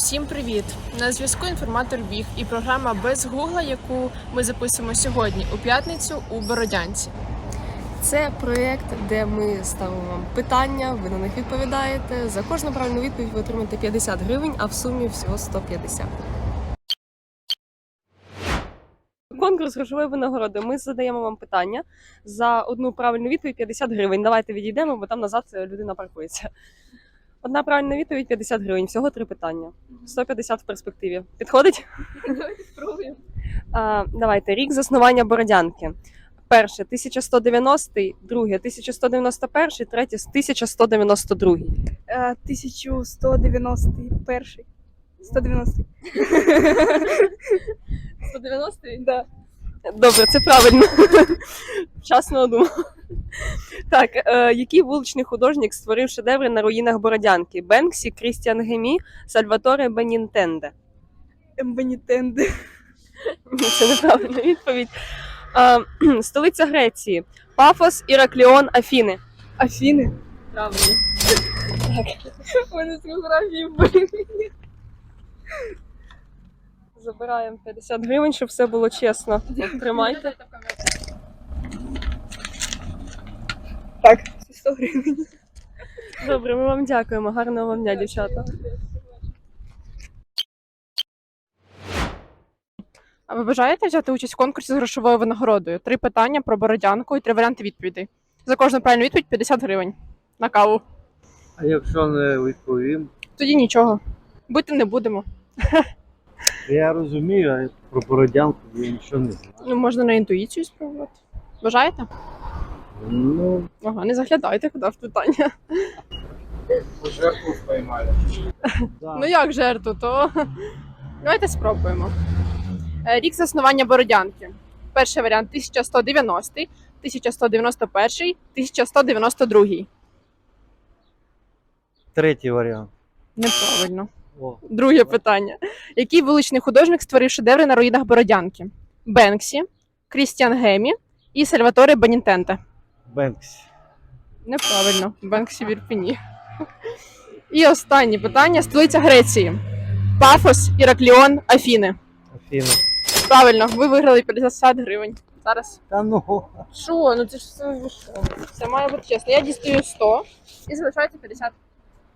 Усім привіт! На зв'язку інформатор Біг і програма без гугла, яку ми записуємо сьогодні у п'ятницю у Бородянці. Це проєкт, де ми ставимо вам питання, ви на них відповідаєте. За кожну правильну відповідь ви отримаєте 50 гривень, а в сумі всього 150. Конкурс грошової винагороди. Ми задаємо вам питання. За одну правильну відповідь 50 гривень. Давайте відійдемо, бо там назад людина паркується. Одна правильна відповідь 50 гривень. Всього три питання. 150 в перспективі. Підходить? Спробуємо. А, давайте рік заснування Бородянки. Перше 1190, друге 1191, третє 1192. Е, 1191. 190. 190? Да. Добре, це правильно. Вчасно думав. Так, е, який вуличний художник створив шедеври на руїнах Бородянки? Бенксі, Крістіан Гемі, Сальваторе Бенінтенде. Ембанітенди. Ні, Це неправильна відповідь. А, столиця Греції. Пафос, Іракліон, Афіни. Афіни. Правильно. Вони з географії. Забираємо 50 гривень, щоб все було чесно. Тримайте. Так, це 100 гривень. Добре, ми вам дякуємо. Гарного вам дня, дівчата. А ви бажаєте взяти участь в конкурсі з грошовою винагородою? Три питання про Бородянку і три варіанти відповідей. За кожну правильну відповідь 50 гривень на каву. А якщо не відповім, Тоді нічого. Бути не будемо. я розумію, а про бородянку я нічого не знаю. Ну, можна на інтуїцію спробувати. Бажаєте? Ну, Ага, не заглядайте куди в питання. да. Ну як жертву, то давайте спробуємо. Е, Рік заснування Бородянки. Перший варіант 1190, 1191, 1192. третій варіант. Неправильно. О, Друге питання. Який вуличний художник створив шедеври на руїнах Бородянки? Бенксі, Крістіан Гемі і Сальваторе Бенінтенте. Бенксі. Неправильно. Бенксі в Ірпіні. І останнє питання: столиця Греції. Пафос, Іракліон, Афіни. Афіна. Правильно, ви виграли 50 гривень. Зараз. Та ну. Що? Ну це ж все? Це має бути чесно. Я дістаю 100 і залишається 50.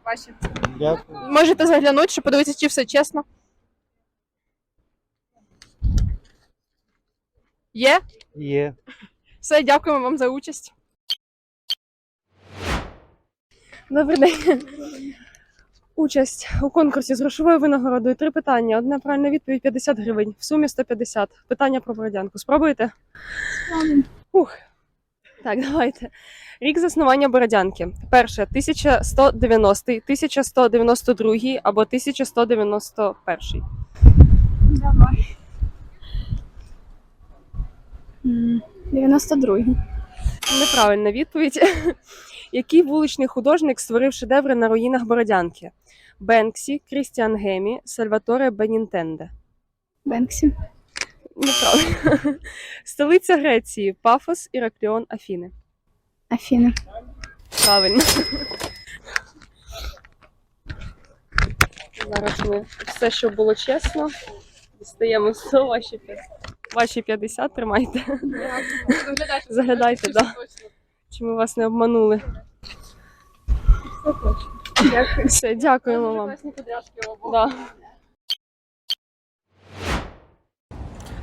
Ваші. Дякую. Можете заглянути, щоб подивитися, чи все чесно. Є? Є. Все, дякуємо вам за участь. Добрий день. Участь у конкурсі з грошовою винагородою. Три питання. Одна правильна відповідь 50 гривень. В сумі 150. Питання про Бородянку. Спробуєте? Ух. Так, давайте. Рік заснування Бородянки. Перше 1190, 1192 або 1191. Давай. 92. Неправильна відповідь. Який вуличний художник створив шедеври на руїнах Бородянки? Бенксі, Крістіан Гемі, Сальваторе Бенінтенде. Бенксі. Неправильно. Столиця Греції Пафос, Іракліон, Афіни. Афіни. Правильно. Зараз ми все, що було чесно. Дістаємо 100, ваші 50. Ваші 50 тримайте. Заглядайте, да. Чи ми вас не обманули? Дякую. Все, дякуємо вам. Да.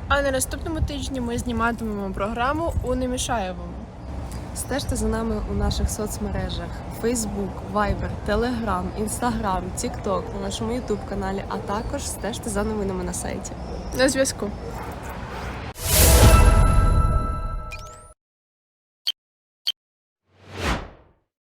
А на наступному тижні ми зніматимемо програму у Немішаєвому. Стежте за нами у наших соцмережах: Facebook, Viber, Telegram, Instagram, TikTok, на нашому YouTube каналі, а також стежте за новинами на сайті. На зв'язку.